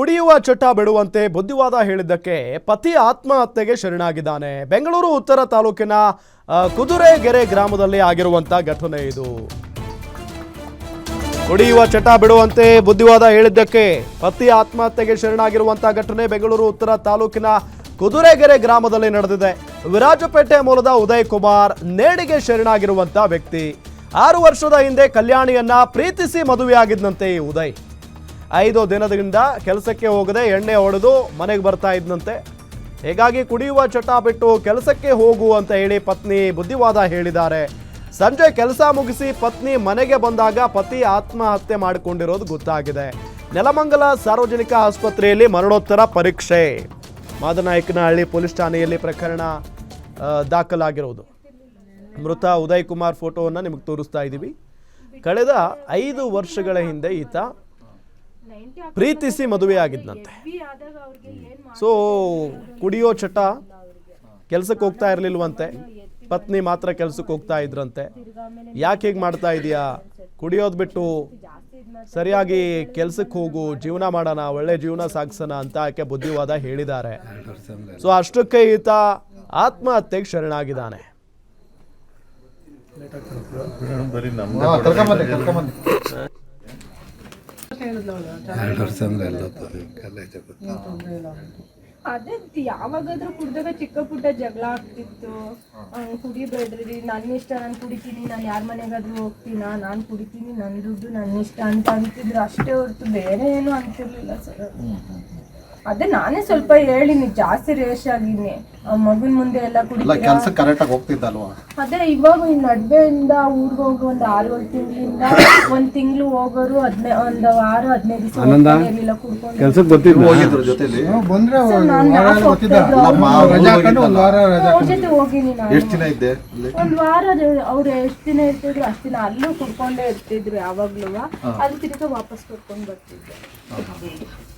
ಕುಡಿಯುವ ಚಟ ಬಿಡುವಂತೆ ಬುದ್ಧಿವಾದ ಹೇಳಿದ್ದಕ್ಕೆ ಪತಿ ಆತ್ಮಹತ್ಯೆಗೆ ಶರಣಾಗಿದ್ದಾನೆ. ಬೆಂಗಳೂರು, ಉತ್ತರ ತಾಲೂಕಿನ ಕುದುರೆಗೆರೆ ಗ್ರಾಮದಲ್ಲಿ ಆಗಿರುವಂತ ಘಟನೆ ಇದು. ಕುಡಿಯುವ ಚಟ ಬಿಡುವಂತೆ ಬುದ್ಧಿವಾದ ಹೇಳಿದ್ದಕ್ಕೆ ಪತಿ ಆತ್ಮಹತ್ಯೆಗೆ ಶರಣಾಗಿರುವಂತ ಘಟನೆ ಬೆಂಗಳೂರು, ಉತ್ತರ ತಾಲೂಕಿನ ಕುದುರೆಗೆರೆ ಗ್ರಾಮದಲ್ಲಿ ನಡೆದಿದೆ. ವಿರಾಜಪೇಟೆ ಮೂಲದ ಉದಯ್ ಕುಮಾರ್ ನೇಣಿಗೆ ಶರಣಾಗಿರುವಂತ ವ್ಯಕ್ತಿ. ಆರು ವರ್ಷದ ಹಿಂದೆ ಕಲ್ಯಾಣಿಯನ್ನ ಪ್ರೀತಿಸಿ ಮದುವೆಯಾಗಿದ್ದಂತೆ ಉದಯ್. ಐದು ದಿನದಿಂದ ಕೆಲಸಕ್ಕೆ ಹೋಗದೆ ಎಣ್ಣೆ ಹೊಡೆದು ಮನೆಗೆ ಬರ್ತಾ ಇದ್ದಂತೆ ಹೀಗಾಗಿ ಕುಡಿಯುವ ಚಟ ಬಿಟ್ಟು ಕೆಲಸಕ್ಕೆ ಹೋಗು ಅಂತ ಹೇಳಿ ಪತ್ನಿ ಬುದ್ಧಿವಾದ ಹೇಳಿದ್ದಾರೆ. ಸಂಜೆ ಕೆಲಸ ಮುಗಿಸಿ ಪತ್ನಿ ಮನೆಗೆ ಬಂದಾಗ ಪತಿ ಆತ್ಮಹತ್ಯೆ ಮಾಡಿಕೊಂಡಿರೋದು ಗೊತ್ತಾಗಿದೆ. ನೆಲಮಂಗಲ ಸಾರ್ವಜನಿಕ ಆಸ್ಪತ್ರೆಯಲ್ಲಿ ಮರಣೋತ್ತರ ಪರೀಕ್ಷೆ. ಮಾದನಾಯಕನಹಳ್ಳಿ ಪೊಲೀಸ್ ಠಾಣೆಯಲ್ಲಿ ಪ್ರಕರಣ ದಾಖಲಾಗಿರೋದು. ಮೃತ ಉದಯ್ ಕುಮಾರ್ ಫೋಟೋವನ್ನು ನಿಮಗೆ ತೋರಿಸ್ತಾ ಇದ್ದೀವಿ. ಕಳೆದ ಐದು ವರ್ಷಗಳ ಹಿಂದೆ ಈತ ಪ್ರೀತಿಸಿ ಮದುವೆಯಾಗಿದ್ನಂತೆ. ಸೊ ಕುಡಿಯೋ ಚಟ ಕೆಲ್ಸಕ್ಕೆ ಹೋಗ್ತಾ ಇರಲಿಲ್ವಂತೆ. ಪತ್ನಿ ಮಾತ್ರ ಕೆಲ್ಸಕ್ಕೆ ಹೋಗ್ತಾ ಇದ್ರಂತೆ. ಯಾಕೆ ಹೀಗೆ ಮಾಡ್ತಾ ಇದೆಯಾ? ಕುಡಿಯೋದು ಬಿಟ್ಟು ಸರಿಯಾಗಿ ಕೆಲ್ಸಕ್ಕೆ ಹೋಗು ಜೀವನ ಮಾಡೋಣ ಒಳ್ಳೆ ಜೀವನ ಸಾಗಿಸೋಣ ಅಂತ ಆಕೆ ಬುದ್ಧಿವಾದ ಹೇಳಿದ್ದಾರೆ. ಸೊ ಅಷ್ಟಕ್ಕೆ ಈತ ಆತ್ಮಹತ್ಯೆಗೆ ಶರಣಾಗಿದ್ದಾನೆ ಬರೀ ಹಾ, ನಮ್ಗೆ ಕರ್ಕೊಂಬನ್ನಿ ಕರ್ಕೊಂಬನ್ನಿ ಎರಡು ವರ್ಷ ಅಂದ್ರೆ ಎಲ್ಲ ಅದೇ ಯಾವಾಗಾದ್ರೂ ಕುಡ್ದಾಗ ಚಿಕ್ಕ ಪುಟ್ಟ ಜಗಳ ಆಗ್ತಿತ್ತು. ಕುಡಿಬೇಡ್ರಿ ನನ್ನ ಇಷ್ಟ ನಾನು ಕುಡಿತೀನಿ ನಾನು ಯಾರ ಮನೆಗಾದ್ರೂ ಹೋಗ್ತೀನಾ? ನಾನು ಕುಡಿತೀನಿ ನನ್ನ ದುಡ್ಡು ನನ್ನ ಇಷ್ಟ ಅಂತ ಅಂತಿದ್ರು. ಅಷ್ಟೇ ಹೊರತು ಬೇರೆ ಏನು ಅಂತಿರ್ಲಿಲ್ಲ ಸರ್. ಅದೇ ನಾನೇ ಸ್ವಲ್ಪ ಹೇಳಿನಿ ಜಾಸ್ತಿ ರೇಷ್ ಆಗಿನಿ. ಮಗನ್ ಮುಂದೆ ಎಲ್ಲ ಎಲ್ಲ ಕುಡಿತೀರಾ ಕೆಲಸ ಕರೆಕ್ಟಾಗಿ ಹೋಗ್ತಿದ್ದಲ್ವಾ? ಅದೇ ಇವಾಗ ಈ ನಡುವೆಯಿಂದ ಊರ್ಗ್ ಹೋಗೋ ಒಂದ್ ಆರು ಏಳು ತಿಂಗಳಿಂದ ಒಂದ್ ತಿಂಗಳು ಹೋಗೋರು ಹದಿನೈ ಒಂದ್ ವಾರ ಹದಿನೈದು ದಿವಸ ಇರ್ಲಿಲ್ಲ ಕುಡ್ಕೊಂಡು. ಕೆಲ್ಸಕ್ಕೆ ಹೋಗಿದ್ರು ಜೊತೆಲಿ? ಬಂದ್ರೆ ಸರ್, ನಾನ್ ಹೋಗ್ತಾ ಅವ್ರು- ರಜಾ ಹಾಕೊಂಡು ಒಂದ್ ವಾರ ರಜಾ ಅವ್ರ ಜೊತೆ ಹೋಗಿನಿ ನಾನು. ಎಷ್ಟು ದಿನ ಇದ್ದೆ ಅಲ್ಲಿ? ಒಂದ್ ವಾರ ಅವ್ರು ಎಷ್ಟ್ ದಿನ ಇರ್ತಿದ್ರು ಅಷ್ಟ್ ದಿನ ಅಲ್ಲೂ ಕುಡ್ಕೊಂಡೇ ಇರ್ತಿದ್ರು ಯಾವಾಗ್ಲೂ ಅಲ್ಲಿ ತಿರ್ಗಾ ವಾಪಸ್ ಕರ್ಕೊಂಡ್ ಬರ್ತಿದ್ರು